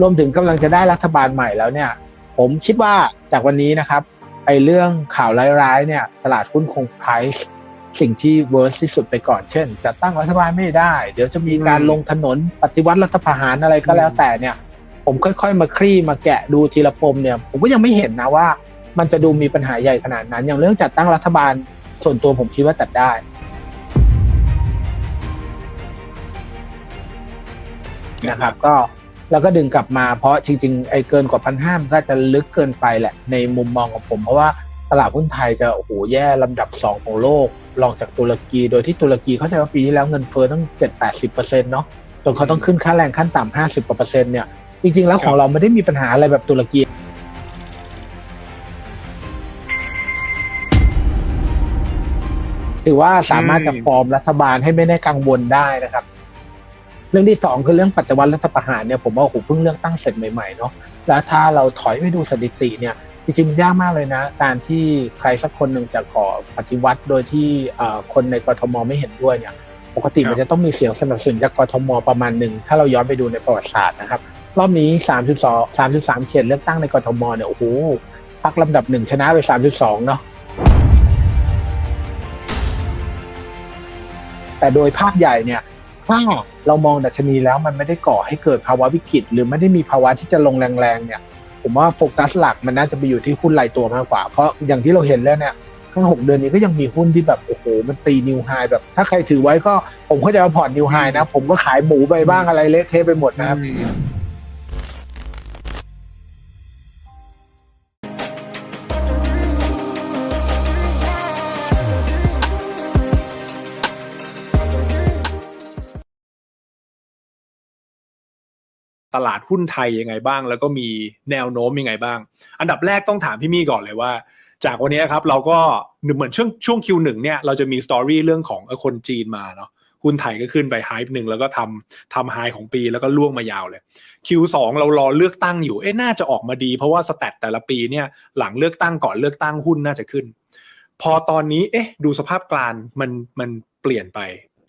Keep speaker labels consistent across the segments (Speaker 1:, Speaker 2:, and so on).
Speaker 1: รวมถึงกำลังจะได้รัฐบาลใหม่แล้วเนี่ย ผมคิดว่าจากวันนี้นะครับไอเรื่องข่าวร้ายๆเนี่ยตลาดหุ้นคงไพรซ์สิ่งที่เวิร์สที่สุดไปก่อนเช่นจะตั้งรัฐบาลไม่ได้ เดี๋ยวจะมีการลงถนนปฏิวัติรัฐประหารอะไรก็แล้วแต่เนี่ย ผมค่อยๆ มาคลี่มาแกะดูทีละปมเนี่ย ผมก็ยังไม่เห็นนะว่า มันจะดูมีปัญหาใหญ่ขนาดนั้น อย่างเรื่องจัดตั้งรัฐบาลส่วนตัวผมคิดว่าจัดได้นะครับก็ แล้วก็ดึงกลับมาเพราะจริงๆไอ้เกินกว่าพันห้ามก็จะลึกเกินไปแหละ ในมุมมองของผม เพราะว่าตลาดหุ้นไทยจะโอ้โหแย่ลำดับสองของโลกรองจากตุรกี โดยที่ตุรกีเข้าใจว่าปีที่แล้วเงินเฟ้อตั้งเจ็ดแปดสิบเปอร์เซ็นต์เนาะจนเขาต้องขึ้นค่าแรงขั้นต่ำห้าสิบกว่าเปอร์เซ็นต์เนี่ยจริงๆแล้วของเราไม่ได้มีปัญหาอะไรแบบตุรกีถือว่าสามารถจะฟอร์มรัฐบาลให้ไม่ได้กังวลได้นะครับ เรื่องที่สองคือเรื่องปฏิวัติรัฐประหารเนี่ยผมว่าโอ้โหเพิ่งเลือกตั้งเสร็จใหม่ๆเนาะแล้วถ้าเราถอยไปดูสถิติเนี่ยจริงๆมันยากมากเลยนะ การที่ใครสักคนหนึ่งจะก่อปฏิวัติโดยที่คนในกรทมไม่เห็นด้วยเนี่ยปกติมันจะต้องมีเสียงสนับสนุนจากกรทมประมาณหนึ่งถ้าเราย้อนไปดูในประวัติศาสตร์นะครับรอบนี้ 32 33 เขตเลือกตั้งในกรทมเนี่ยโอ้โหพรรคลำดับหนึ่งชนะไป 32 เนาะแต่โดยภาพใหญ่เนี่ย ถ้าเรามองดัชนีแล้วมันไม่ได้ก่อให้เกิดภาวะวิกฤต หรือไม่ได้มีภาวะที่จะลงแรงๆเนี่ยผมว่าโฟกัสหลักมันน่าจะไปอยู่ที่หุ้นรายตัวมากกว่า เพราะอย่างที่เราเห็นแล้วเนี่ยทั้งหกเดือนนี้ก็ยังมีหุ้นที่แบบโอ้โหมันตีนิวไฮแบบ ถ้าใครถือไว้ก็ผมก็จะเอาพอร์ตนิวไฮนะ ผมก็ขายหมูไปบ้างอะไรเละเทะไปหมดนะครับ
Speaker 2: ตลาดหุ้นไทยยังไงบ้าง แล้วก็มีแนวโน้มยังไงบ้าง อันดับแรกต้องถามพี่มี่ก่อนเลยว่า จากวันนี้ครับเราก็เหมือนช่วงช่วง Q1 เนี่ยเราจะมีสตอรี่เรื่องของคนจีนมาเนาะหุ้นไทยก็ขึ้นไปไฮป์หนึ่งแล้วก็ทำทำไฮของปีแล้วก็ล่วงมายาวเลย Q2 เรารอเลือกตั้งอยู่เอ๊ะน่าจะออกมาดีเพราะว่าสแตทแต่ละปีเนี่ยหลังเลือกตั้งก่อนเลือกตั้งหุ้นน่าจะขึ้น พอตอนนี้เอ๊ะดูสภาพกลางมันมันเปลี่ยนไป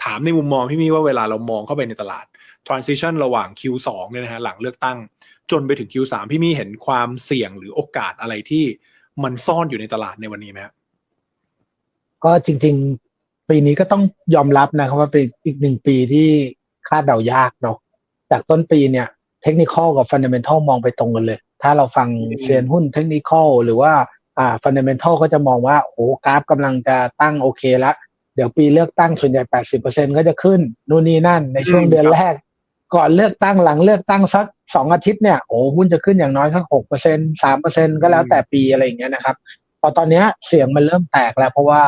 Speaker 2: ถามในมุมมองพี่มี่ว่าเวลาเรามองเข้าไปในตลาด transition ระหว่าง Q2 เนี่ยนะฮะหลังเลือกตั้ง จนไปถึง Q3 พี่มี่เห็นความเสี่ยงหรือโอกาสอะไรที่มันซ่อนอยู่ในตลาดในวันนี้ไหมครับ
Speaker 1: ก็จริง ๆ ปีนี้ก็ต้องยอมรับนะครับว่าเป็นอีกหนึ่งปีที่คาดเดายากเนาะจากต้นปีเนี่ยเทคนิคอลกับฟันเดเมนทัลมองไปตรงกันเลย ถ้าเราฟังเซียนหุ้นเทคนิคอลหรือว่าอ่าฟันเดเมนทัลก็จะมองว่าโอ้กราฟกำลังจะตั้งโอเคแล้วเดี๋ยวปีเลือกตั้งส่วนใหญ่ 80%ก็จะขึ้น นู่นนี่นั่นในช่วง
Speaker 2: อืม
Speaker 1: เดือน
Speaker 2: ครับ
Speaker 1: แรก ก่อนเลือกตั้งหลังเลือกตั้งสักสองอาทิตย์เนี่ยโอ้หุ้นจะขึ้นอย่างน้อยสักหกเปอร์เซ็นสามเปอร์เซ็นก็แล้วแต่ปีอะไรอย่างเงี้ยนะครับ พอตอนเนี้ยเสียงมันเริ่มแตกแล้ว เพราะว่า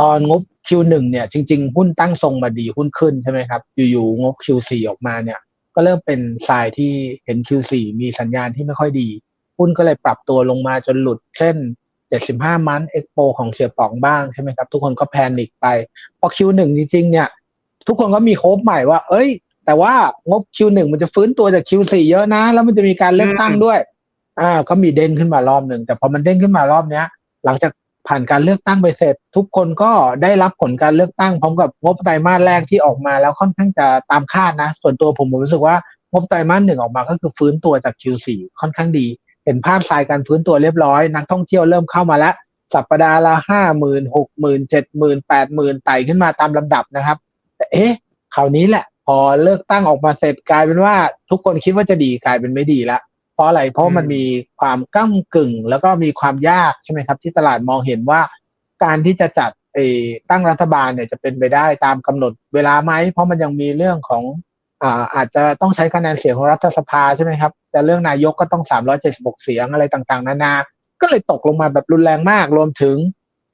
Speaker 1: ตอนงบ Q1 เนี่ย จริง ๆ หุ้นตั้งทรงมาดีหุ้นขึ้นใช่ไหมครับ อยู่ๆงบ Q4 ออกมาเนี่ย ก็เริ่มเป็นทรายที่เห็น Q4 มีสัญญาณที่ไม่ค่อยดี หุ้นก็เลยปรับตัวลงมาจนหลุดเส้น 75 มันเอ็กโปของเสียป๋องบ้างใช่ไหมครับ ทุกคนก็แพนิคไป พอ Q1 จริงๆเนี่ย ทุกคนก็มีโคบใหม่ว่า เอ้ย แต่ว่างบ Q1 มันจะฟื้นตัวจาก Q4 เยอะนะ แล้วมันจะมีการเลือกตั้งด้วยอ่าก็มีเด้งขึ้นมารอบหนึ่งแต่พอมันเด้งขึ้นมารอบเนี้ย หลังจากผ่านการเลือกตั้งไปเสร็จ ทุกคนก็ได้รับผลการเลือกตั้งพร้อมกับงบไตรมาสแรกที่ออกมาแล้วค่อนข้างจะตามคาดนะ ส่วนตัวผมผมรู้สึกว่างบไตรมาสหนึ่งออกมาก็คือฟื้นตัวจาก Q4 ค่อนข้างดี เห็นภาพทรายการฟื้นตัวเรียบร้อย นักท่องเที่ยวเริ่มเข้ามาแล้วสัปดาห์ละห้าหมื่นหกหมื่นเจ็ดหมื่นแปดหมื่นไต่ขึ้นมาตามลำดับนะครับแต่เอ๊ะคราวนี้แหละ พอเลือกตั้งออกมาเสร็จกลายเป็นว่าทุกคนคิดว่าจะดีกลายเป็นไม่ดีละเพราะอะไรเพราะมัน
Speaker 2: อืม
Speaker 1: มีความก้ากึ่ง แล้วก็มีความยากใช่ไหมครับ ที่ตลาดมองเห็นว่า การที่จะจัดเออตั้งรัฐบาลเนี่ยจะเป็นไปได้ตามกำหนดเวลาไหมเพราะมันยังมีเรื่องของ อาอาจจะต้องใช้คะแนนเสียงของรัฐสภาใช่ไหมครับ แต่เรื่องนายกก็ต้อง 376 เสียงอะไรต่างๆ นานา ก็เลยตกลงมาแบบรุนแรงมาก รวมถึง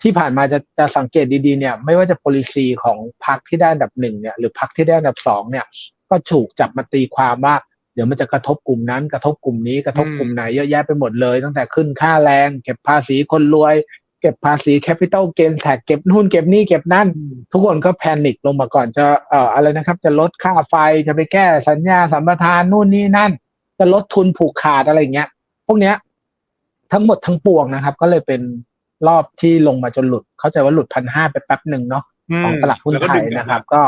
Speaker 1: ที่ผ่านมาจะจะสังเกตดีๆเนี่ย ไม่ว่าจะ policy ของพรรคที่ได้อันดับหนึ่งเนี่ย หรือพรรคที่ได้อันดับสองเนี่ย ก็ถูกจับมาตีความว่า เดี๋ยวมันจะกระทบกลุ่มนั้น กระทบกลุ่มนี้ กระทบกลุ่มไหนเยอะแยะไปหมดเลย ตั้งแต่ขึ้นค่าแรง เก็บภาษีคนรวย เก็บภาษี capital gain tax เก็บนู่นเก็บนี่เก็บนั่น ทุกคนก็แพนิคลงมาก่อนจะเอ่ออะไรนะครับ จะลดค่าไฟจะไปแก้สัญญาสัมปทานนู่นนี่นั่น จะลดทุนผูกขาดอะไรอย่างเงี้ย พวกเนี้ย ทั้งหมดทั้งปวงนะครับ ก็เลยเป็นรอบที่ลงมาจนหลุด เข้าใจว่าหลุดพันห้าไปแป๊บหนึ่งเนาะของตลาดหุ้น
Speaker 2: แล้วก็
Speaker 1: ไท
Speaker 2: ดึ
Speaker 1: ย
Speaker 2: งกลั
Speaker 1: นะครับ ก็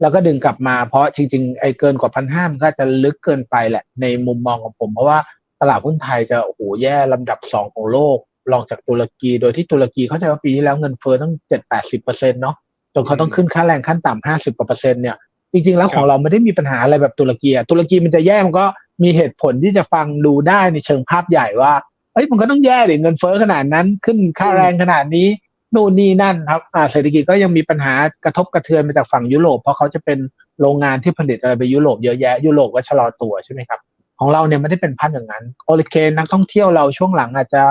Speaker 1: แล้วก็ดึงกลับมาเพราะจริง ๆ ไอ้เกินกว่าพันห้ามันก็จะลึกเกินไปแหละในมุมมองของผม เพราะว่าตลาดหุ้นไทยจะโอ้โหแย่ลำดับสองของโลก รองจากตุรกี โดยที่ตุรกีเข้าใจว่าปีที่แล้วเงินเฟ้อตั้งเจ็ดแปดสิบเปอร์เซ็นต์เนาะจนเขาต้องขึ้นค่าแรงขั้นต่ำห้าสิบกว่าเปอร์เซ็นต์เนี่ยจริงๆแล้วของเราไม่ได้มีปัญหาอะไรแบบตุรกีอะตุรกีมันจะแย่มันก็มีเหตุผลที่จะฟังดูได้ในเชิงภาพใหญ่ว่าเอ้ยมันก็ต้องแย่ดิเงินเฟ้อขนาดนั้นขึ้นค่าแรงขนาดนี้นู่นนี่นั่นครับอ่าเศรษฐกิจก็ยังมีปัญหากระทบกระเทือนมาจากฝั่งยุโรปเพราะเขาจะเป็นโรงงานที่ผลิตอะไรไปยุโรปเยอะแยะยุโรปก็ชะลอตัวใช่ไหมครับของเราเนี่ยไม่ได้เป็นพันอย่างนั้นโอลิเคนนักท่องเที่ยวเราช่วงหลังอาจจะ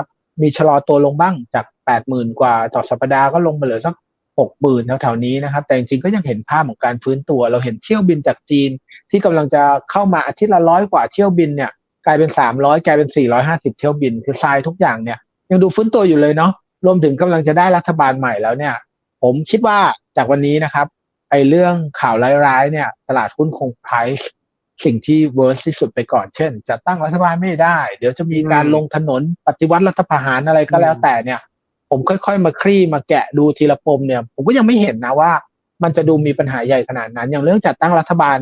Speaker 1: มีชะลอตัวลงบ้างจากแปดหมื่นกว่าต่อสัปดาห์ก็ลงมาเหลือสักหกหมื่นแถวๆนี้นะครับ แต่จริงๆก็ยังเห็นภาพของการฟื้นตัว เราเห็นเที่ยวบินจากจีน ที่กำลังจะเข้ามาอาทิตย์ละร้อยกว่าเที่ยวบินเนี่ยกลายเป็นสามร้อยกลายเป็นสี่ร้อยห้าสิบเที่ยวบิน คือทรายทุกอย่างเนี่ยยังดูฟื้นตัวอยู่เลยเนาะรวมถึงกำลังจะได้รัฐบาลใหม่แล้วเนี่ย ผมคิดว่าจากวันนี้นะครับไอ้เรื่องข่าวร้ายๆเนี่ย ตลาดหุ้นคง price สิ่งที่ worst ที่สุดไปก่อน เช่น จะตั้งรัฐบาลไม่ได้ เดี๋ยวจะมีการลงถนนปฏิวัติรัฐประหารอะไรก็แล้วแต่เนี่ย ผมค่อยๆ มาคลี่มาแกะดูทีละปมเนี่ย ผมก็ยังไม่เห็นนะว่า มันจะดูมีปัญหาใหญ่ขนาดนั้น อย่างเรื่องจัดตั้งรัฐบาล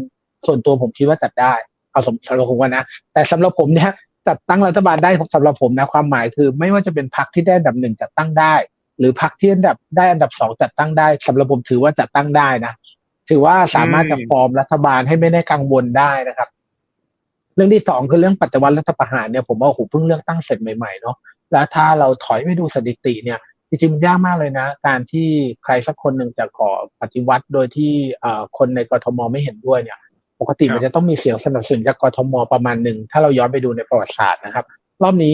Speaker 1: ส่วนตัวผมคิดว่าจัดได้ เอาสมสำหรับผมว่านะ แต่สำหรับผมเนี่ยจัดตั้งรัฐบาลได้สำหรับผมนะความหมายคือ ไม่ว่าจะเป็นพรรคที่ได้อันดับหนึ่งจัดตั้งได้ หรือพรรคที่อันดับได้อันดับสองจัดตั้งได้สำหรับผมถือว่าจัดตั้งได้นะ ถือว่าสามารถจะฟอร์มรัฐบาลให้ไม่ได้กังวลได้นะครับ เรื่องที่สองคือเรื่องปฏิวัติรัฐประหารเนี่ยผมว่าโอ้โหเพิ่งเลือกตั้งเสร็จใหม่ๆเนาะแล้วถ้าเราถอยไปดูสถิติเนี่ยจริงๆมันยากมากเลยนะ การที่ใครสักคนหนึ่งจะขอปฏิวัติโดยที่เอ่อคนในกทมไม่เห็นด้วยเนี่ย ปกติ
Speaker 2: ครับ
Speaker 1: มันจะต้องมีเสียงสนับสนุนจากกทมประมาณหนึ่งถ้าเราย้อนไปดูในประวัติศาสตร์นะครับ รอบนี้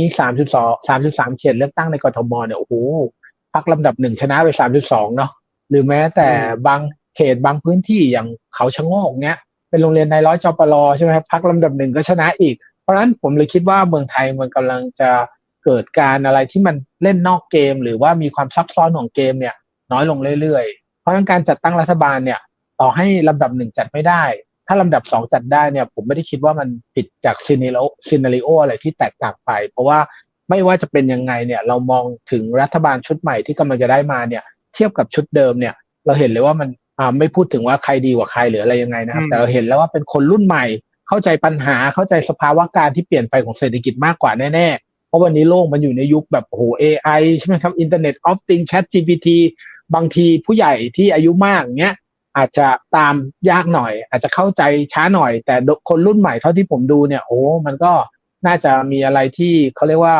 Speaker 1: 32 33เขตเลือกตั้งในกทมเนี่ยโอ้โหพักลำดับหนึ่งชนะไป32เนาะหรือแม้แต่บาง เขตบางพื้นที่อย่างเขาชะโงกเนี้ยเป็นโรงเรียนในร้อยจปรใช่ไหมครับพักลำดับหนึ่งก็ชนะอีก เพราะฉะนั้นผมเลยคิดว่าเมืองไทยมันกำลังจะเกิดการอะไรที่มันเล่นนอกเกม หรือว่ามีความซับซ้อนของเกมเนี่ยน้อยลงเรื่อยๆ เพราะฉะนั้นการจัดตั้งรัฐบาลเนี่ยต่อให้ลำดับหนึ่งจัดไม่ได้ ถ้าลำดับสองจัดได้เนี่ยผมไม่ได้คิดว่ามันผิดจากซีนิโอซีนาริโออะไรที่แตกต่างไป เพราะว่าไม่ว่าจะเป็นยังไงเนี่ยเรามองถึงรัฐบาลชุดใหม่ที่กำลังจะได้มาเนี่ยเทียบกับชุดเดิมเนี่ยเราเห็นเลยว่ามัน ไม่พูดถึงว่าใครดีกว่าใครหรืออะไรยังไงนะครับ
Speaker 2: อืม
Speaker 1: แต่เราเห็นแล้วว่าเป็นคนรุ่นใหม่ เข้าใจปัญหาเข้าใจสภาวะการที่เปลี่ยนไปของเศรษฐกิจมากกว่าแน่ๆ เพราะวันนี้โลกมันอยู่ในยุคแบบโอ้โห AI ใช่ไหมครับ Internet of Things Chat GPT บางทีผู้ใหญ่ที่อายุมากเนี้ยอาจจะตามยากหน่อย อาจจะเข้าใจช้าหน่อย แต่คนรุ่นใหม่เท่าที่ผมดูเนี่ยโอ้มันก็น่าจะมีอะไรที่เขาเรียกว่า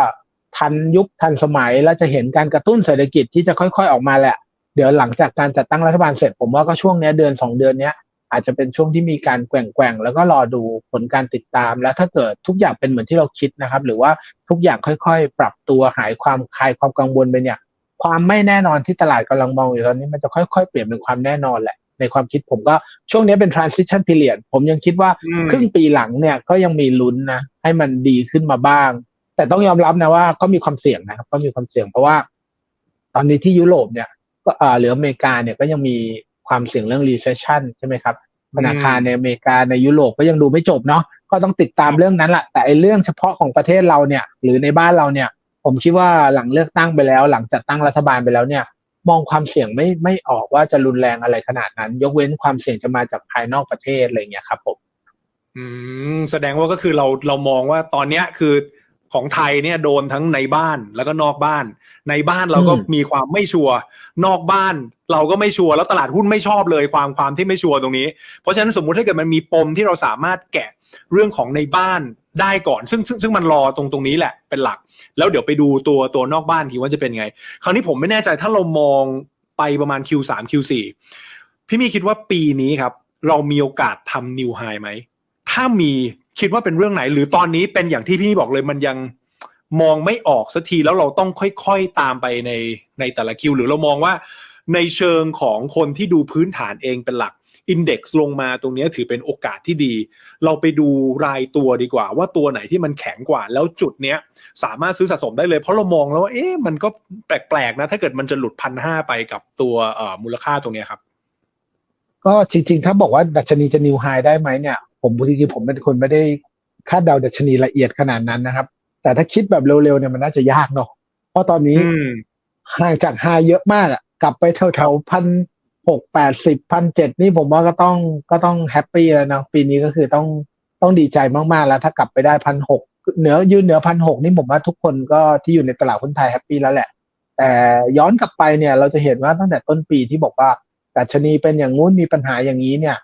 Speaker 1: ทันยุคทันสมัยและจะเห็นการกระตุ้นเศรษฐกิจที่จะค่อย ๆออกมาแหละ เดี๋ยวหลังจากการจัดตั้งรัฐบาลเสร็จ ผมว่าก็ช่วงเนี้ยเดือนสองเดือนเนี้ยอาจจะเป็นช่วงที่มีการแกว่งๆแล้วก็รอดูผลการติดตาม แล้วถ้าเกิดทุกอย่างเป็นเหมือนที่เราคิดนะครับ หรือว่าทุกอย่างค่อยๆ ปรับตัวหายความคลายความกังวลไปเนี่ย ความไม่แน่นอนที่ตลาดกำลังมองอยู่ตอนนี้มันจะค่อยๆ เปลี่ยนเป็นความแน่นอนแหละ ในความคิดผมก็ช่วงนี้เป็น transition period ผมยังคิดว่า
Speaker 2: อืม
Speaker 1: ครึ่งปีหลังเนี่ยก็ยังมีลุ้นนะให้มันดีขึ้นมาบ้าง แต่ต้องยอมรับนะว่าก็มีความเสี่ยงนะครับก็มีความเสี่ยงเพราะว่า ตอนนี้ที่ยุโรปเนี่ยก็อ่า หรืออเมริกาเนี่ยก็ยังมีความเสี่ยงเรื่อง recession ใช่ไหมครับธนาคารในอเมริกาในยุโรปก็ยังดูไม่จบเนาะก็ต้องติดตามเรื่องนั้นแหละแต่ไอ้เรื่องเฉพาะของประเทศเราเนี่ยหรือในบ้านเราเนี่ย ผมคิดว่าหลังเลือกตั้งไปแล้ว หลังจัดตั้งรัฐบาลไปแล้วเนี่ย มองความเสี่ยงไม่ไม่ออกว่าจะรุนแรงอะไรขนาดนั้น ยกเว้นความเสี่ยงจะมาจากภายนอกประเทศอะไรเงี้ยครับผม
Speaker 2: อืมแสดงว่าก็คือเราเรามองว่าตอนเนี้ยคือ ของไทยเนี่ยโดนทั้งในบ้านแล้วก็นอกบ้าน ในบ้านเราก็
Speaker 1: อืม
Speaker 2: มีความไม่ชัวร์นอกบ้านเราก็ไม่ชัวร์แล้วตลาดหุ้นไม่ชอบเลยความความที่ไม่ชัวร์ตรงนี้ เพราะฉะนั้นสมมุติถ้าเกิดมันมีปมที่เราสามารถแกะเรื่องของในบ้านได้ก่อน ซึ่งซึ่งซึ่งมันรอตรงตรงนี้แหละเป็นหลัก แล้วเดี๋ยวไปดูตัวตัวนอกบ้านทีว่าจะเป็นไง คราวนี้ผมไม่แน่ใจถ้าเรามองไปประมาณ Q3 Q4 พี่มีคิดว่าปีนี้ครับ เรามีโอกาสทำนิวไฮไหมถ้ามี คิดว่าเป็นเรื่องไหน หรือตอนนี้เป็นอย่างที่พี่บอกเลยมันยังมองไม่ออกสักทีแล้วเราต้องค่อยๆตามไปในในแต่ละคิว หรือเรามองว่าในเชิงของคนที่ดูพื้นฐานเองเป็นหลักอินเด็กซ์ลงมาตรงนี้ถือเป็นโอกาสที่ดี เราไปดูรายตัวดีกว่า ว่าตัวไหนที่มันแข็งกว่า แล้วจุดเนี้ยสามารถซื้อสะสมได้เลย เพราะเรามองแล้วว่าเอ๊ะมันก็แปลกๆนะ ถ้าเกิดมันจะหลุดพันห้าไปกับตัวมูลค่าตรงนี้ครับ
Speaker 1: ก็จริงๆ ถ้าบอกว่าดัชนีจะนิวไฮได้ไหมเนี่ย ผมจริงๆผมเป็นคนไม่ได้คาดเดาดัชนีละเอียดขนาดนั้นนะครับ แต่ถ้าคิดแบบเร็วๆเนี่ยมันน่าจะยากเนาะเพราะตอนนี้
Speaker 2: อืม
Speaker 1: ห่างจากไฮเยอะมากอะกลับไปแถวๆพันหกแปดสิบพันเจ็ดนี่ผมว่าก็ต้องก็ต้องแฮปปี้แล้วนะปีนี้ก็คือต้องต้องดีใจมากๆแล้ว ถ้ากลับไปได้พันหกเหนือยืนเหนือพันหกนี่ผมว่าทุกคนก็ที่อยู่ในตลาดหุ้นไทยแฮปปี้แล้วแหละ แต่ย้อนกลับไปเนี่ยเราจะเห็นว่าตั้งแต่ต้นปีที่บอกว่าดัชนีเป็นอย่างงู้นมีปัญหาอย่างนี้เนี่ย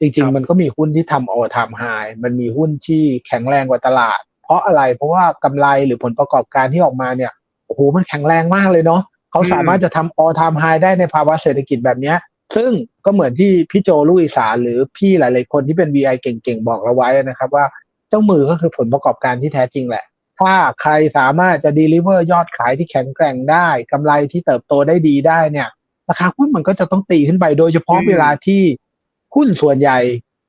Speaker 1: จริง ๆ มันก็มีหุ้นที่ทำ all time high มันมีหุ้นที่แข็งแรงกว่าตลาด เพราะอะไรเพราะว่ากำไรหรือผลประกอบการที่ออกมาเนี่ยโอ้โหมันแข็งแรงมากเลยเนาะเขาสามารถจะทำ all time high ได้ในภาวะเศรษฐกิจแบบเนี้ยซึ่งก็เหมือนที่พี่โจลูกอีสานหรือพี่หลาย ๆ คนที่เป็น VI เก่ง ๆ บอกเราไว้นะครับว่าเจ้ามือก็คือผลประกอบการที่แท้จริงแหละ ถ้าใครสามารถจะ deliver ยอดขายที่แข็งแกร่งได้กำไรที่เติบโตได้ดีได้เนี่ยราคาหุ้นมันก็จะต้องตีขึ้นไปโดยเฉพาะ
Speaker 2: อืม
Speaker 1: เวลาที่ หุ้นส่วนใหญ่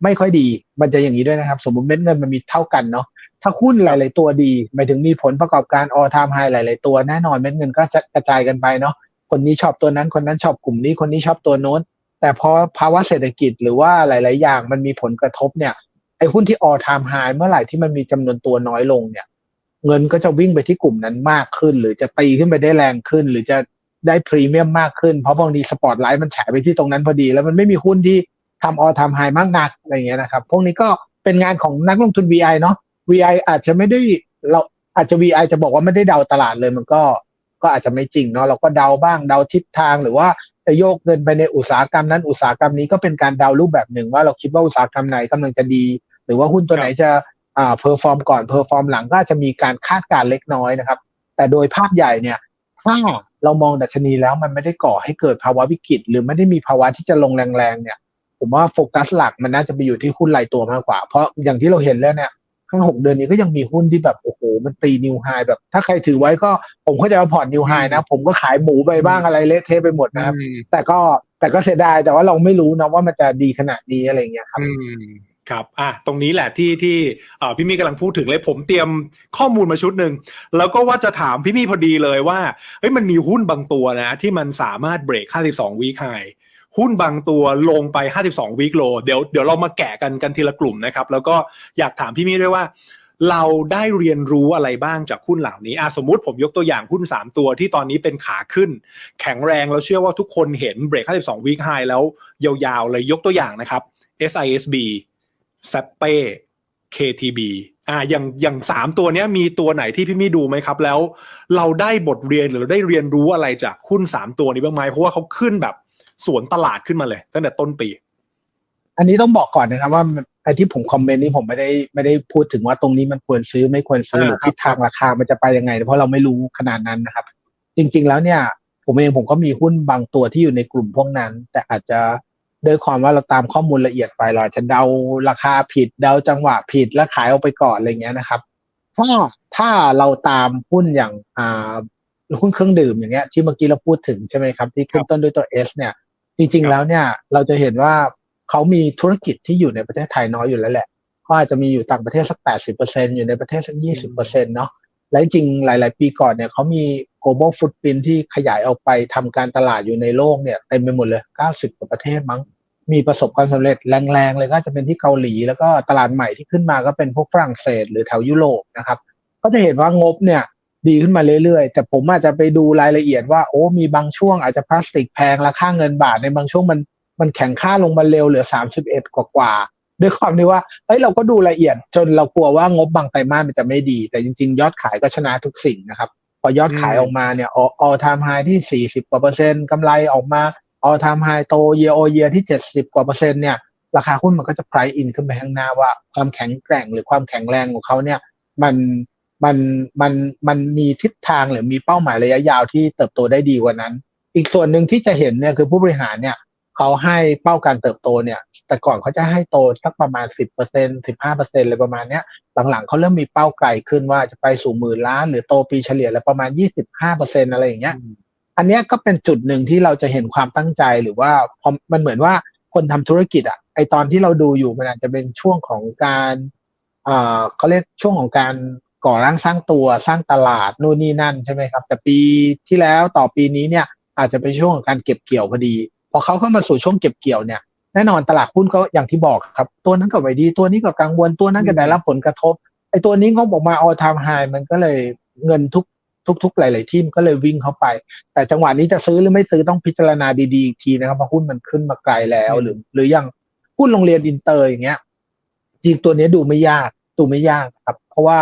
Speaker 1: ไม่ค่อยดี มันจะอย่างนี้ด้วยนะครับ สมมติเม็ดเงินมันมีเท่ากันเนาะถ้าหุ้นหลาย ๆ ตัวดีหมายถึงมีผลประกอบการ all time high หลาย ๆ ตัวแน่นอนเม็ดเงินก็จะกระจายกันไปเนาะคนนี้ชอบตัวนั้นคนนั้นชอบกลุ่มนี้คนนี้ชอบตัวโน้น แต่พอภาวะเศรษฐกิจหรือว่าหลาย ๆ อย่างมันมีผลกระทบเนี่ยไอ้หุ้นที่ all time high เมื่อไหร่ที่มันมีจำนวนตัวน้อยลงเนี่ย เงินก็จะวิ่งไปที่กลุ่มนั้นมากขึ้น หรือจะตีขึ้นไปได้แรงขึ้น หรือจะได้พรีเมียมมากขึ้นเพราะบางทีสปอตไลท์มันแฉไปที่ตรงนั้นพอดี แล้วมันไม่มีหุ้นที่ ทำ all time high มากนักอะไรอย่างเงี้ยนะครับ พวกนี้ก็เป็นงานของนักลงทุน VI เนาะ VI อาจจะไม่ได้เราอาจจะ VI จะบอกว่าไม่ได้เดาตลาดเลยมันก็ก็อาจจะไม่จริงเนาะเราก็เดาบ้างเดาทิศทางหรือว่าจะโยกเงินไปในอุตสาหกรรมนั้นอุตสาหกรรมนี้ก็เป็นการเดารูปแบบหนึ่งว่าเราคิดว่าอุตสาหกรรมไหนกำลังจะดี หรือว่าหุ้นตัวไหนจะอ่าเพอร์ฟอร์มก่อนเพอร์ฟอร์มหลังก็อาจจะมีการคาดการณ์เล็กน้อยนะครับ แต่โดยภาพใหญ่เนี่ยถ้าเรามองดัชนีแล้วมันไม่ได้ก่อให้เกิดภาวะวิกฤต หรือไม่ได้มีภาวะที่จะลงแรงๆเนี่ย ผมว่าโฟกัสหลักมันน่าจะไปอยู่ที่หุ้นรายตัวมากกว่า เพราะอย่างที่เราเห็นแล้วเนี่ยข้างหกเดือนนี้ก็ยังมีหุ้นที่แบบโอ้โหมันตีนิวไฮแบบ ถ้าใครถือไว้ก็ผมก็จะเอาพอร์ตนิวไฮนะ ผมก็ขายหมูไปบ้างอะไรเละเทะไปหมดนะครับ
Speaker 2: อืม
Speaker 1: แต่ก็แต่ก็เสียดายแต่ว่าเราไม่รู้นะว่ามันจะดีขนาดนี้อะไรอย่างเงี้ยครับ
Speaker 2: อืมครับ อะ ตรงนี้แหละที่ที่เอ่อพี่มี่กำลังพูดถึงเลย ผมเตรียมข้อมูลมาชุดหนึ่ง แล้วก็ว่าจะถามพี่มี่พอดีเลยว่า เฮ้ย มันมีหุ้นบางตัวนะ ที่มันสามารถเบรก52วีคไฮ หุ้นบางตัวลงไป 52 วีคโลเดี๋ยวเดี๋ยวเรามาแกะกันกันทีละกลุ่มนะครับ แล้วก็อยากถามพี่มี่ด้วยว่า เราได้เรียนรู้อะไรบ้างจากหุ้นเหล่านี้อะสมมุติผมยกตัวอย่างหุ้น 3 ตัวที่ตอนนี้เป็นขาขึ้น แข็งแรงแล้วเชื่อว่าทุกคนเห็นเบรก 52 วีคไฮแล้วยาวๆเลยยกตัวอย่างนะครับ SISB แซปเป้ KTB อ่าอย่างอย่างสามตัวเนี้ยมีตัวไหนที่พี่มี่ดูไหมครับ แล้ว เราได้บทเรียนหรือเราได้เรียนรู้อะไรจากหุ้นสามตัวนี้บ้างไหมเพราะว่าเขาขึ้นแบบ สวนตลาดขึ้นมาเลยตั้งแต่ต้นปี
Speaker 1: อันนี้ต้องบอกก่อนนะครับว่าไอ้ที่ผมคอมเมนต์นี้ผมไม่ได้ไม่ได้พูดถึงว่าตรงนี้มันควรซื้อไม่ควรซื้อหรือ
Speaker 2: อ่าครับ
Speaker 1: ทิศทางราคามันจะไปยังไง เพราะเราไม่รู้ขนาดนั้นนะครับ จริง ๆ แล้วเนี่ย ผมเองผมก็มีหุ้นบางตัวที่อยู่ในกลุ่มพวกนั้น แต่อาจจะด้วยความว่าเราตามข้อมูลละเอียดไปเราอาจจะเดาราคาผิดเดาจังหวะผิดแล้วขายออกไปก่อนอะไรเงี้ยนะครับถ้าถ้าเราตามหุ้นอย่างอ่าหุ้นเครื่องดื่มอย่างเงี้ยที่เมื่อกี้เราพูดถึงใช่ไหมครับที่ขึ้นต้นด้วยตัว S เนี่ย จริงๆแล้วเนี่ยเราจะเห็นว่าเขามีธุรกิจที่อยู่ในประเทศไทยน้อยอยู่แล้วแหละเขาอาจจะมีอยู่ต่างประเทศสักแปดสิบเปอร์เซ็นอยู่ในประเทศสักยี่สิบเปอร์เซ็นเนาะและจริงๆหลาย ๆ ปีก่อนเนี่ยเขามี global footprint ที่ขยายออกไปทำการตลาดอยู่ในโลกเนี่ยเต็มไปหมดเลยเก้าสิบกว่าประเทศมั้ง มีประสบความสำเร็จแรงๆ เลยก็จะเป็นที่เกาหลี แล้วก็ตลาดใหม่ที่ขึ้นมาก็เป็นพวกฝรั่งเศสหรือแถวยุโรปนะครับ ก็จะเห็นว่างบเนี่ย ดีขึ้นมาเรื่อยๆ แต่ผมอาจจะไปดูรายละเอียดว่าโอ้มีบางช่วงอาจจะพลาสติกแพงราคาเงินบาทในบางช่วงมันมันแข็งค่าลงมาเร็วเหลือ 31 กว่ากว่าๆด้วยความที่ว่าเฮ้ยเราก็ดูละเอียดจนเรากลัวว่างบบางไตรมาสมันจะไม่ดี แต่จริง ๆ ยอดขายก็ชนะทุกสิ่งนะครับ พอยอดขาย
Speaker 2: อืม
Speaker 1: ออกมาเนี่ยออ time high ที่ 40 กว่าเปอร์เซ็นต์กำไรออกมา all time high โต year over year ที่ 70 กว่าเปอร์เซ็นต์เนี่ยราคาหุ้นมันก็จะ price in ขึ้นไปข้างหน้าว่าความแข็งแกร่งหรือความแข็งแรงของเขาเนี่ยมัน มันมันมันมีทิศทางหรือมีเป้าหมายระยะยาวที่เติบโตได้ดีกว่านั้น อีกส่วนหนึ่งที่จะเห็นเนี่ยคือผู้บริหารเนี่ยเขาให้เป้าการเติบโตเนี่ย แต่ก่อนเขาจะให้โตสักประมาณ 10เปอร์เซ็นสิบห้าเปอร์เซ็นเลยประมาณเนี้ยหลังๆเขาเริ่มมีเป้าไกลขึ้นว่าจะไปสู่หมื่นล้าน หรือโตปีเฉลี่ยแล้วประมาณ 25เปอร์เซ็นอะไรอย่างเงี้ยอันเนี้ยก็เป็นจุดหนึ่งที่เราจะเห็นความตั้งใจหรือว่าพอมันเหมือนว่าคนทำธุรกิจอะไอตอนที่เราดูอยู่มันอาจจะเป็นช่วงของการเอ่อเขาเรียกช่วงของการ ก่อร่างสร้างตัวสร้างตลาดนู่นนี่นั่นใช่ไหมครับ แต่ปีที่แล้วต่อปีนี้เนี่ยอาจจะเป็นช่วงของการเก็บเกี่ยวพอดี พอเขาเข้ามาสู่ช่วงเก็บเกี่ยวเนี่ยแน่นอนตลาดหุ้นก็อย่างที่บอกครับ ตัวนั้นก็ไม่ดีตัวนี้ก็กังวลตัวนั้นก็ได้รับผลกระทบไอ้ตัวนี้งบออกมา all time high มันก็เลยเงินทุกทุกๆหลาย ๆ ที่มก็เลยวิ่งเข้าไป แต่จังหวะนี้จะซื้อหรือไม่ซื้อต้องพิจารณาดี ๆ อีกทีนะครับเพราะหุ้นมันขึ้นมาไกลแล้วหรือ หรือยังหุ้นโรงเรียนอินเตอร์อย่างเงี้ยจริงตัวนี้ดูไม่ยากดูไม่ยากครับ เพราะว่า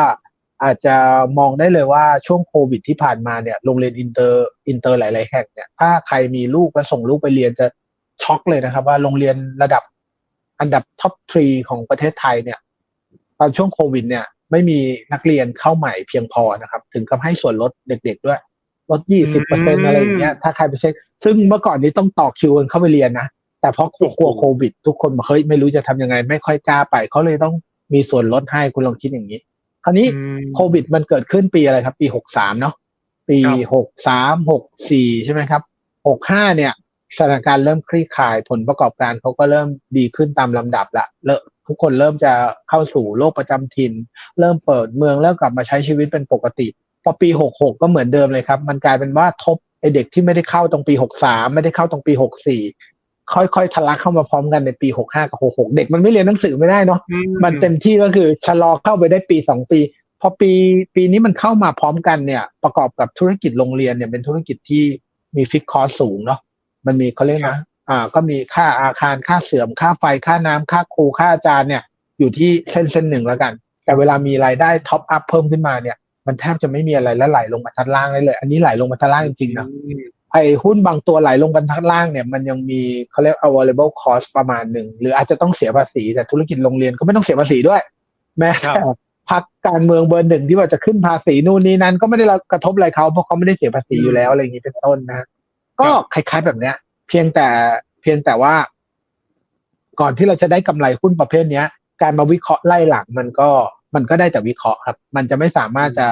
Speaker 1: อาจจะมองได้เลยว่าช่วงโควิดที่ผ่านมาเนี่ยโรงเรียนอินเตอร์อินเตอร์หลายๆแห่งเนี่ยถ้าใครมีลูกแล้วส่งลูกไปเรียนจะช็อกเลยนะครับ ว่าโรงเรียนระดับอันดับท็อปทรีของประเทศไทยเนี่ย ตอนช่วงโควิด เนี่ย ไม่มีนักเรียนเข้าใหม่เพียงพอนะครับ ถึงกับให้ส่วนลดเด็ก ๆ ด้วยลดยี่สิบเปอร์เซ็นอะไรอย่างเงี้ยถ้าใครไปเช็คซึ่งเมื่อก่อนนี้ต้องต่อคิวกันเข้าไปเรียนนะ แต่เพราะกลัวโควิด ทุกคนบอกเฮ้ยไม่รู้จะทำยังไง ไม่ค่อยกล้าไปเขาเลยต้องมีส่วนลดให้คุณลองคิดอย่างนี้ คราวนี้
Speaker 2: อืม
Speaker 1: โควิดมันเกิดขึ้นปีอะไรครับ ปีหกสามเนาะปี
Speaker 2: ครับ
Speaker 1: หกสามหกสี่ใช่ไหมครับหกห้าเนี่ยสถานการณ์เริ่มคลี่คลายผลประกอบการเขาก็เริ่มดีขึ้นตามลำดับละเริ่มทุกคนเริ่มจะเข้าสู่โลกประจำถิ่น เริ่มเปิดเมืองเริ่มกลับมาใช้ชีวิตเป็นปกติ พอปีหกหกก็เหมือนเดิมเลยครับ มันกลายเป็นว่าทบไอเด็กที่ไม่ได้เข้าตรงปีหกสามไม่ได้เข้าตรงปีหกสี่ ค่อยๆทะลักเข้ามาพร้อมกันในปีหกห้ากับหกหกเด็กมันไม่เรียนหนังสือไม่ได้เนาะมันเต็มที่ก็คือชะลอเข้าไปได้ปีสองปีพอปีปีนี้มันเข้ามาพร้อมกันเนี่ย ประกอบกับธุรกิจโรงเรียนเนี่ยเป็นธุรกิจที่มีฟิกคอสสูงเนาะมันมีเขาเรียก
Speaker 2: ครั
Speaker 1: นะ
Speaker 2: บ
Speaker 1: อ่า ก็มีค่าอาคารค่าเสื่อมค่าไฟค่าน้ำค่าครูค่าอาจารย์เนี่ย อยู่ที่เส้นเส้นหนึ่งแล้วกัน แต่เวลามีรายได้ท็อปอัพเพิ่มขึ้นมาเนี่ย มันแทบจะไม่มีอะไรแล้วไหลลงมาชั้นล่างได้เลย อันนี้ไหลลงมาชั้นล่างจริงๆนะ
Speaker 2: อืม
Speaker 1: ไอ้หุ้นบางตัวไหลลงบรรทัดล่างเนี่ยมันยังมีเขาเรียก available cost ประมาณหนึ่ง หรืออาจจะต้องเสียภาษี แต่ธุรกิจโรงเรียนก็ไม่ต้องเสียภาษีด้วย แม้
Speaker 2: ครับ
Speaker 1: แต่พักการเมืองเบอร์หนึ่งที่ว่าจะขึ้นภาษีนู่นนี่นั้น ก็ไม่ได้รับกระทบอะไรเขาเพราะเขาไม่ได้เสียภาษีอยู่แล้วอะไรอย่างนี้เป็นต้นนะก็คล้ายๆแบบเนี้ย เพียงแต่เพียงแต่ว่า ก่อนที่เราจะได้กำไรหุ้นประเภทเนี้ย การมาวิเคราะห์ไล่หลังมันก็มันก็ได้แต่วิเคราะห์ครับ มันจะไม่สามารถจะ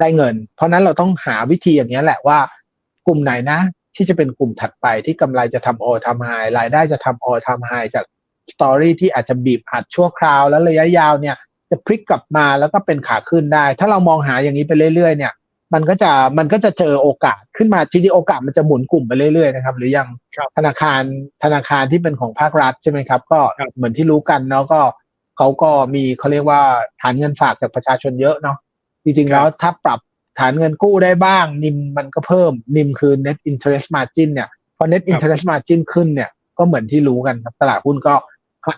Speaker 1: ได้เงิน เพราะฉะนั้นเราต้องหาวิธีอย่างเงี้ยแหละว่า กลุ่มไหนนะ ที่จะเป็นกลุ่มถัดไปที่กำไรจะทำโอทำไฮรายได้จะทำโอทำไฮจากสตอรี่ที่อาจจะบีบอัดชั่วคราวแล้วระยะยาวเนี่ยจะพลิกกลับมาแล้วก็เป็นขาขึ้นได้ ถ้าเรามองหาอย่างนี้ไปเรื่อยๆ เนี่ย มันก็จะมันก็จะเจอโอกาสขึ้นมาจริงๆโอกาสมันจะหมุนกลุ่มไปเรื่อยๆนะครับ หรืออย่าง
Speaker 2: ครับ
Speaker 1: ธนาคารธนาคารที่เป็นของภาครัฐใช่ไหมครับ ก็
Speaker 2: ครับ
Speaker 1: เหมือนที่รู้กันเนาะก็เขาก็มีเขาเรียกว่าฐานเงินฝากจากประชาชนเยอะเนาะจริงๆแล้วถ้าปรับ ฐานเงินกู้ได้บ้าง นิมมันก็เพิ่ม นิมคือ net interest margin เนี่ย พอ net interest margin ขึ้นเนี่ย ก็เหมือนที่รู้กันครับตลาดหุ้นก็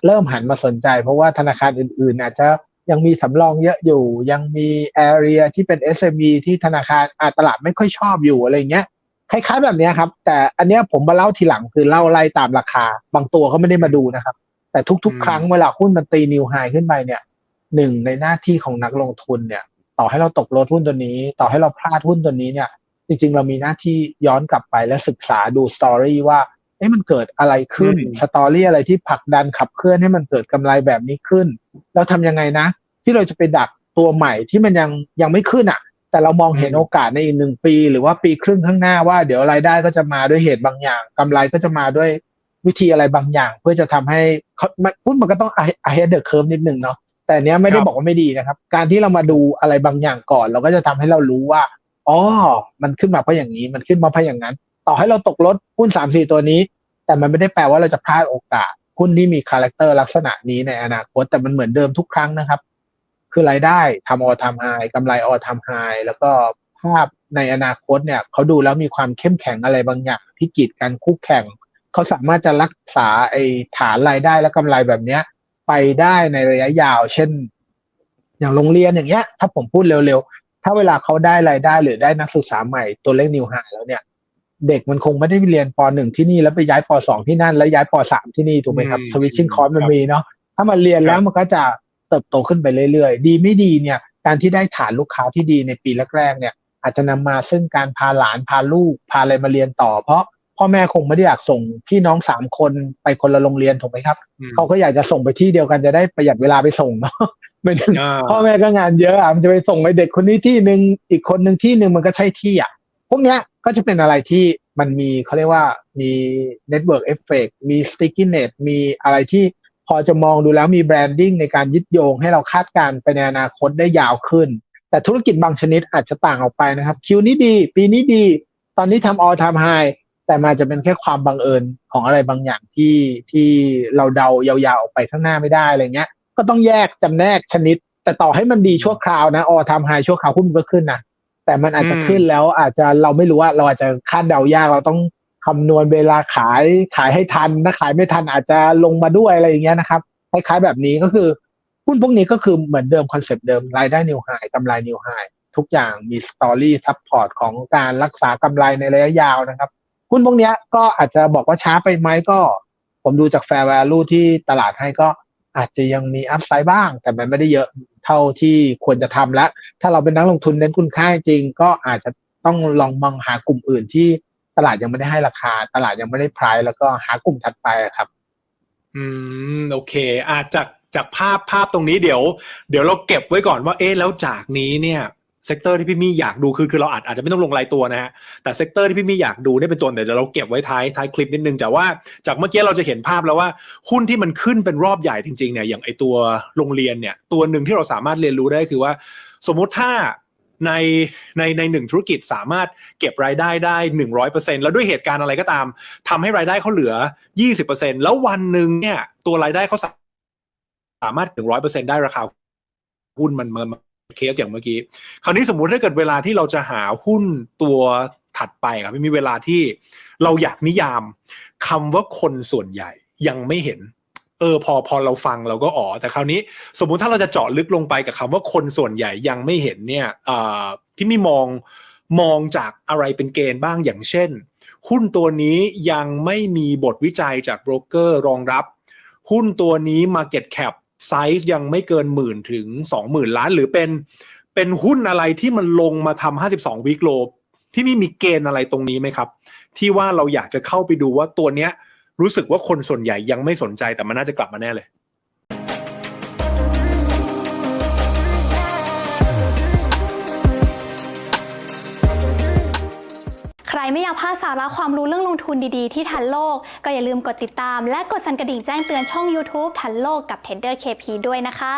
Speaker 1: เริ่มหันมาสนใจ เพราะว่าธนาคารอื่นๆ อาจจะยังมีสำรองเยอะอยู่ ยังมี area ที่เป็น SME ที่ธนาคารอาตลาดไม่ค่อยชอบอยู่อะไรเงี้ยคล้ายๆแบบเนี้ยครับ แต่อันเนี้ยผมมาเล่าทีหลังคือเล่าไล่ตามราคา บางตัวก็ไม่ได้มาดูนะครับ แต่ทุก
Speaker 2: อืม
Speaker 1: ๆครั้งเวลาหุ้นมันตีนิวไฮขึ้นไปเนี่ยหนึ่งในหน้าที่ของนักลงทุนเนี่ย ต่อให้เราตกลดหุ้นตัวนี้ ต่อให้เราพลาดหุ้นตัวนี้เนี่ย จริงๆ เรามีหน้าที่ย้อนกลับไปและศึกษาดูสตอรี่ว่าเอ๊ะมันเกิดอะไรขึ้น
Speaker 2: อืม
Speaker 1: สตอรี่อะไรที่ผลักดันขับเคลื่อนให้มันเกิดกำไรแบบนี้ขึ้นแล้วทำยังไงนะ ที่เราจะไปดักตัวใหม่ที่มันยังยังไม่ขึ้นอะ แต่เรามองเห็น
Speaker 2: อืม
Speaker 1: โอกาสในอีกหนึ่งปี หรือว่าปีครึ่งข้างหน้าว่า เดี๋ยวรายได้ก็จะมาด้วยเหตุบางอย่างกำไรก็จะมาด้วยวิธีอะไรบางอย่าง เพื่อจะทำให้เขามันหุ้นมันก็ต้อง ahead the curve นิดนึงเนาะ แต่เนี้ยไม่ได้
Speaker 2: บ
Speaker 1: อกว่าไม่ดีนะครับ การที่เรามาดูอะไรบางอย่างก่อน เราก็จะทำให้เรารู้ว่าอ๋อมันขึ้นมาเพราะอย่างนี้มันขึ้นมาเพราะอย่างนั้น ต่อให้เราตกลดหุ้นสามสี่ตัวนี้ แต่มันไม่ได้แปลว่าเราจะพลาดโอกาสหุ้นที่มีคาแรคเตอร์ลักษณะนี้ในอนาคตแต่มันเหมือนเดิมทุกครั้งนะครับ คือรายได้ทำออทำไฮกำไรออทำไฮแล้วก็ภาพในอนาคตเนี่ยเขาดูแล้วมีความเข้มแข็งอะไรบางอย่างที่กีดกันคู่แข่ง เขาสามารถจะรักษาไอ้ฐานรายได้และกำไรแบบเนี้ย ไปได้ในระยะยาว เช่น อย่างโรงเรียนอย่างเงี้ย ถ้าผมพูดเร็วๆ ถ้าเวลาเขาได้รายได้หรือได้นักศึกษาใหม่ตัวเลขนิวไฮแล้วเนี่ย เด็กมันคงไม่ได้ไปเรียนปหนึ่งที่นี่แล้วไปย้ายปสองที่นั่นแล้วย้ายปสามที่นี่ถูกไหมครับ
Speaker 2: อืม
Speaker 1: สวิตชิ่งคอร์สมัน
Speaker 2: ครับ
Speaker 1: มีเนาะถ้ามันเรียนแล้วมันก็จะเติบโตขึ้นไปเรื่อยๆ ดีไม่ดีเนี่ย การที่ได้ฐานลูกค้าที่ดีในปีแรกๆเนี่ย อาจจะนำมาซึ่งการพาหลานพาลูกพาอะไรมาเรียนต่อ เพราะ พ่อแม่คงไม่ได้อยากส่งพี่น้องสามคนไปคนละโรงเรียนถูกไหมครับ
Speaker 2: อืม
Speaker 1: เขาก็อยากจะส่งไปที่เดียวกันจะได้ประหยัดเวลาไปส่งเนาะไม่ถึง
Speaker 2: อ่า
Speaker 1: พ่อแม่ก็งานเยอะอะมันจะไปส่งไปเด็กคนนี้ที่หนึ่งอีกคนหนึ่งที่หนึ่งมันก็ใช่ที่อะพวกเนี้ยก็จะเป็นอะไรที่มันมีเขาเรียกว่ามี network effect มี stickiness มีอะไรที่พอจะมองดูแล้วมีแบรนดิ้งในการยึดโยงให้เราคาดการณ์ไปในอนาคตได้ยาวขึ้น แต่ธุรกิจบางชนิดอาจจะต่างออกไปนะครับ คิวนี้ดี ปีนี้ดี ตอนนี้ทำ all time high แต่มาจะเป็นแค่ความบังเอิญของอะไรบางอย่างที่ที่เราเดายาวๆออกไปข้างหน้าไม่ได้อะไรเงี้ย ก็ต้องแยกจำแนกชนิด แต่ต่อให้มันดีชั่วคราวนะ all time high ชั่วคราวหุ้นมันก็ขึ้นนะแต่มันอาจจะขึ้นแล้วอาจจะเราไม่รู้ว่าเราอาจจะคาดเดายากเราต้องคำนวณเวลาขายขายให้ทันถ้าขายไม่ทันอาจจะลงมาด้วยอะไรอย่างเงี้ยนะครับคล้ายๆแบบนี้ก็คือหุ้นพวกนี้ก็คือเหมือนเดิมคอนเซปต์เดิมรายได้นิวไฮกำไรนิวไฮทุกอย่างมีสตอรี่ซัพพอร์ตของการรักษากำไรในระยะยาวนะครับ หุ้นพวกเนี้ยก็อาจจะบอกว่าช้าไปไหมก็ ผมดูจาก fair value ที่ตลาดให้ก็อาจจะยังมีอัพไซด์บ้าง แต่มันไม่ได้เยอะเท่าที่ควรจะทำแล้วถ้าเราเป็นนักลงทุนเน้นคุณค่าจริง ก็อาจจะต้องลองมองหากลุ่มอื่นที่ตลาดยังไม่ได้ให้ราคา ตลาดยังไม่ได้ price แล้วก็หากลุ่มถัดไปครับ
Speaker 2: อืมโอเค อาจจากจากภาพภาพตรงนี้เดี๋ยว เดี๋ยวเราเก็บไว้ก่อนว่าเอ๊ะแล้วจากนี้เนี่ย เซกเตอร์ที่พี่มี่อยากดูคือคือเราอาจอาจจะไม่ต้องลงรายตัวนะฮะแต่เซกเตอร์ที่พี่มี่อยากดูเนี่ยเป็นตัวเดี๋ยวเราเก็บไว้ท้ายท้ายคลิปนิดนึงแต่ว่าจากเมื่อกี้เราจะเห็นภาพแล้วว่าหุ้นที่มันขึ้นเป็นรอบใหญ่จริงๆเนี่ยอย่างไอตัวโรงเรียนเนี่ยตัวหนึ่งที่เราสามารถเรียนรู้ได้คือว่า สมมุติถ้าในในในหนึ่งธุรกิจสามารถเก็บรายได้ได้หนึ่งร้อยเปอร์เซ็นแล้วด้วยเหตุการณ์อะไรก็ตามทำให้รายได้เขาเหลือยี่สิบเปอร์เซ็นแล้ววันหนึ่งเนี่ยตัวรายได้เขาสามารถถึงร้อยเปอร์เซ็นได้ราคาหุ้นมันมัน เคสอย่างเมื่อกี้ คราวนี้สมมุติถ้าเกิดเวลาที่เราจะหาหุ้นตัวถัดไปครับมีเวลาที่เราอยากนิยามคำว่าคนส่วนใหญ่ยังไม่เห็น เออพอพอเราฟังเราก็อ๋อแต่คราวนี้สมมุติถ้าเราจะเจาะลึกลงไปกับคำว่าคนส่วนใหญ่ยังไม่เห็นเนี่ยพี่มีมองมองจากอะไรเป็นเกณฑ์บ้างอย่างเช่น หุ้นตัวนี้ยังไม่มีบทวิจัยจากโบรกเกอร์รองรับ หุ้นตัวนี้ Market Cap ไซส์ยังไม่เกินหมื่นถึงสองหมื่นล้าน หรือเป็นเป็นหุ้นอะไรที่มันลงมาทำห้าสิบสองวิกโลที่มีมีเกณฑ์อะไรตรงนี้ไหมครับ ที่ว่าเราอยากจะเข้าไปดูว่าตัวเนี้ยรู้สึกว่าคนส่วนใหญ่ยังไม่สนใจแต่มันน่าจะกลับมาแน่เลย
Speaker 3: รไม่อยากพลาดสาระความรู้เรื่องลงทุนดีๆ ที่ทันโลก ก็อย่าลืมกดติดตาม และกดสั่นกระดิ่งแจ้งเตือนช่อง YouTube ทันโลกกับ Tender KP ด้วยนะคะ